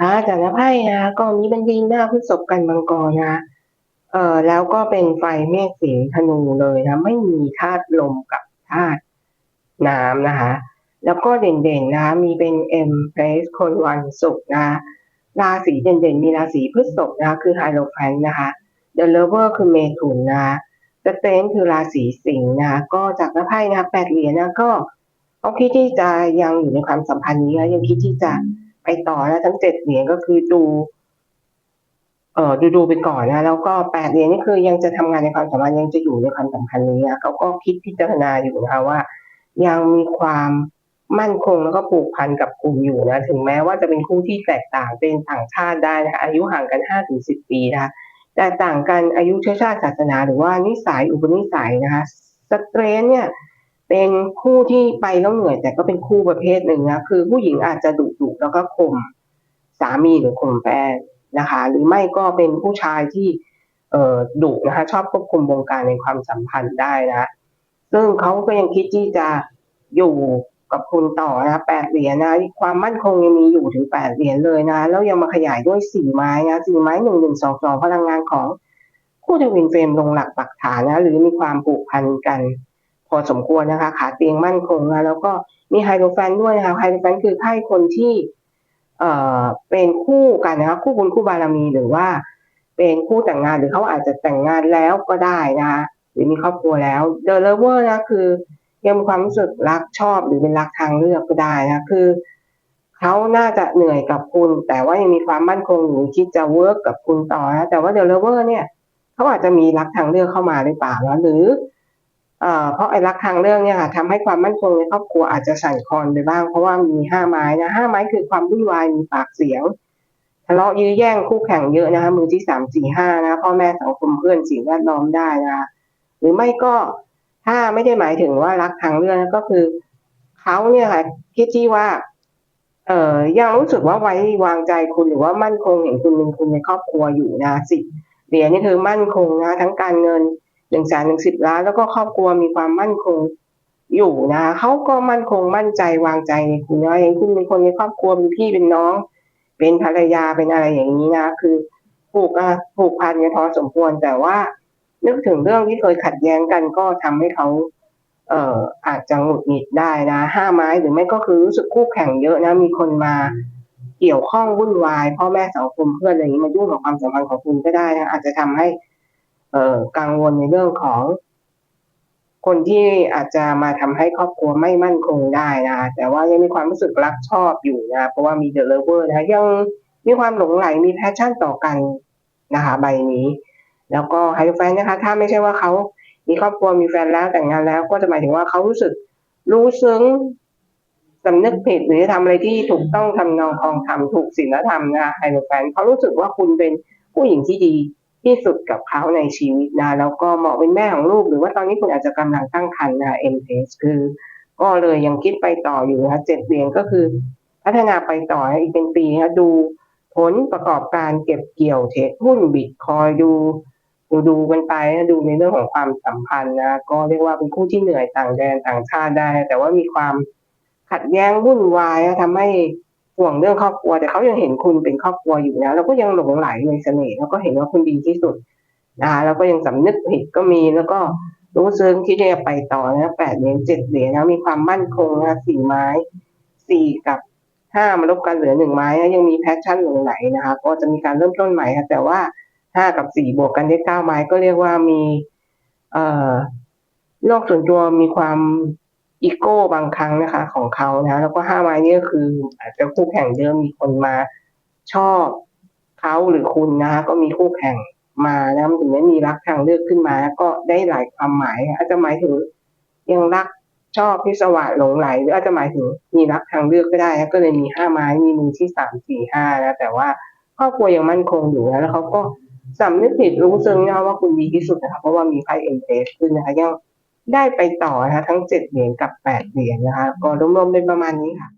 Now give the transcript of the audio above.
อาจากน้าไพ่นะคะก็มีบัญญีหน้าพฤษภกันมังกรนะเอ่อแล้วก็เป็นไฟเมษสิงธนูเลยนะ ไม่มีธาตุลมกับธาตุน้ำนะคะ แล้วก็เด่นๆนะ มีเป็น M place คนวันศุกร์นะราศีเด่นๆ มีราศีพฤษภนะคะคือไฮโลแฟนนะคะ The Lover คือเมถุนนะสเตนคือราศีสิงห์นะก็จากน้าไพ่นะคะแปดเหรียญนะก็เขาคิดที่จะยังอยู่ในความสัมพันธ์นี้นะยังคิดที่จะ ไปต่อนะทั้งเจ็ดเหรียญก็คือดู เอ่อดูดูไปก่อนนะแล้วก็แปดเหรียญนี่คือยังจะทำงานในความสัมพันธ์ยังจะอยู่ในความสัมพันธ์นี้นะเขาก็คิดพิจารณาอยู่นะคะว่า ยังมีความมั่นคงแล้วก็ผูกพันกับคุณอยู่นะ ถึงแม้ว่าจะเป็นคู่ที่แตกต่างเป็นต่างชาติได้นะอายุห่างกันห้าถึงสิบปีนะคะแต่ต่างกันอายุเชื้อชาติศาสนา หรือว่านิสัยอุปนิสัยนะคะสเตรนเนี่ยเป็นคู่ที่ไปแล้วเหนื่อยแต่ก็เป็นคู่ประเภทหนึ่งนะคือผู้หญิงอาจจะดุดุ แล้วก็ข่มสามีหรือข่มแฟนนะคะ หรือไม่ก็เป็นผู้ชายที่เอ่อดุนะคะ ชอบควบคุมวงการในความสัมพันธ์ได้นะ ซึ่งเขาก็ยังคิดที่จะอยู่กับคุณต่อนะแปดเหรียญนะความมั่นคงยังมีอยู่ถึงแปดเหรียญเลยนะ แล้วยังมาขยายด้วยสี่ไม้นะสี่ไม้หนึ่งหนึ่งสองสองพลังงานของคู่ทวินเฟรมลงหลักปักฐานนะ หรือมีความผูกพันกัน พอสมควรนะคะ ขาเตียงมั่นคงนะแล้วก็มีไฮโดรแฟนด้วยนะคะไฮโดรแฟนคือไพ่คนที่เอ่อเป็นคู่กันนะคะคู่บุญคู่บารมีหรือว่า เป็นคู่แต่งงานหรือเขาอาจจะแต่งงานแล้วก็ได้นะคะหรือมีครอบครัวแล้วเดอะเลเวอร์นะคือยังมีความรู้สึกรักชอบหรือเป็นรักทางเลือกก็ได้นะคือเขาน่าจะเหนื่อยกับคุณ แต่ว่ายังมีความมั่นคงอยู่คิดจะเวิร์กกับคุณต่อนะแต่ว่าเดอะเลเวอร์เนี่ยเขาอาจจะมีรักทางเลือกเข้ามาหรือเปล่าหรือ เพราะไอ้รักทางเรื่องเนี่ยค่ะทำให้ความมั่นคงในครอบครัวอาจจะสั่นคลอนไปบ้าง เพราะว่ามีห้าไม้นะห้าไม้คือความวุ่นวายมีปากเสียงทะเลาะยื้อแย่งคู่แข่งเยอะนะคะมือที่สามสี่ห้านะพ่อแม่สังคมเพื่อนสิ่งแวดล้อมได้นะคะหรือไม่ก็ถ้าไม่ได้หมายถึงว่ารักทางเรื่องก็คือเขาเนี่ยค่ะคิดที่ว่า เอ่อยังรู้สึกว่าไว้วางใจคุณหรือว่ามั่นคงเห็นคุณเป็นคุณในครอบครัวอยู่นะสิเหรียญนี่คือมั่นคงนะทั้งการเงิน หนึ่งแสนหนึ่งสิบล้านแล้วก็ครอบครัวมีความมั่นคงอยู่นะคะเขาก็มั่นคงมั่นใจวางใจในคุณนะเห็นคุณเป็นคนในครอบครัวเป็นพี่เป็นน้อง เป็นภรรยาเป็นอะไรอย่างนี้นะ คือผูกอะผูกพันกันพอสมควรแต่ว่า นึกถึงเรื่องที่เคยขัดแย้งกันก็ทำให้เขาเอ่ออาจจะหงุดหงิดได้นะห้าไม้หรือไม่ก็คือรู้สึกคู่แข่งเยอะนะมีคนมาเกี่ยวข้องวุ่นวายพ่อแม่สังคมเพื่อนอะไรอย่างนี้มายุ่งกับความสัมพันธ์ของคุณก็ได้นะอาจจะทำให้ กังวลในเรื่องของ คนที่อาจจะมาทำให้ครอบครัวไม่มั่นคงได้นะ แต่ว่ายังมีความรู้สึกรักชอบอยู่นะ เพราะว่ามีเดลเวอร์นะ ยังมีความหลงไหลมีแพชชั่นต่อกันนะคะใบนี้ แล้วก็ไฮโดรแฟนนะคะ ถ้าไม่ใช่ว่าเขามีครอบครัวมีแฟนแล้วแต่งงานแล้วก็จะหมายถึงว่าเขารู้สึกรู้ซึ้งสำนึกผิดหรือทำอะไรที่ถูกต้องทำนองคองทำถูกศีลธรรมนะไฮโดรแฟนเขารู้สึกว่าคุณเป็นผู้หญิงที่ดี ที่สุดกับเขาในชีวิตนะแล้วก็เหมาะเป็นแม่ของลูก หรือว่าตอนนี้คุณอาจจะกำลังตั้งครรภ์นะ m p s คือ ก็เลยยังคิดไปต่ออยู่นะเจ็ดเหรียญก็คือ พัฒนาไปต่ออีกเป็นปีนะดูผลประกอบการเก็บเกี่ยวเทรดหุ้นบิตคอยดูดูดูกันไปนะดูในเรื่องของความสัมพันธ์นะก็เรียกว่าเป็นคู่ที่เหนื่อยต่างแดนต่างชาติได้ แต่ว่ามีความขัดแย้งวุ่นวายนะทำให้ ห่วงเรื่องครอบครัว แต่เขายังเห็นคุณเป็นครอบครัวอยู่นะเราก็ยังหลงไหลในเสน่ห์แล้วก็เห็นว่าคุณดีที่สุดนะคะแล้วก็ยังสำนึกผิดก็มีแล้วก็รู้ซึ้งที่จะไปต่อนะแปดเหรียญเจ็ดเหรียญนะมีความมั่นคงนะสี่ไม้สี่กับห้ามาลบกันเหลือหนึ่งไม้นะยังมีแพชชั่นหลงไหลนะคะก็จะมีการเริ่มต้นใหม่ค่ะแต่ว่าห้ากับสี่บวกกันได้เก้าไม้ก็เรียกว่ามี เอ่อโลกส่วนตัวมีความ อีโก้บางครั้งนะคะของเขานะแล้วก็ห้าไม้นี่ก็คือ อาจจะคู่แข่งเดิมมีคนมาชอบเขาหรือคุณนะคะก็มีคู่แข่งมานะถึงได้มีรักทางเลือกขึ้นมา ก็ได้หลายความหมาย อาจจะหมายถึงยังรักชอบพิศวาสหลงไหลหรืออาจจะหมายถึงมีรักทางเลือกก็ได้นะก็เลยมีห้าไม้มีมือที่สามสี่ห้านะแต่ว่าครอบครัวยังมั่นคงอยู่นะแล้วเขาก็สำนึกผิดรู้ซึ้งนะว่าคุณดีที่สุดนะคะเพราะว่ามีไพ่เอ็นเอสขึ้นนะคะยัง ได้ไปต่อนะคะทั้งเจ็ดเหรียญกับแปดเหรียญนะคะก็รวมๆเป็นประมาณนี้ค่ะ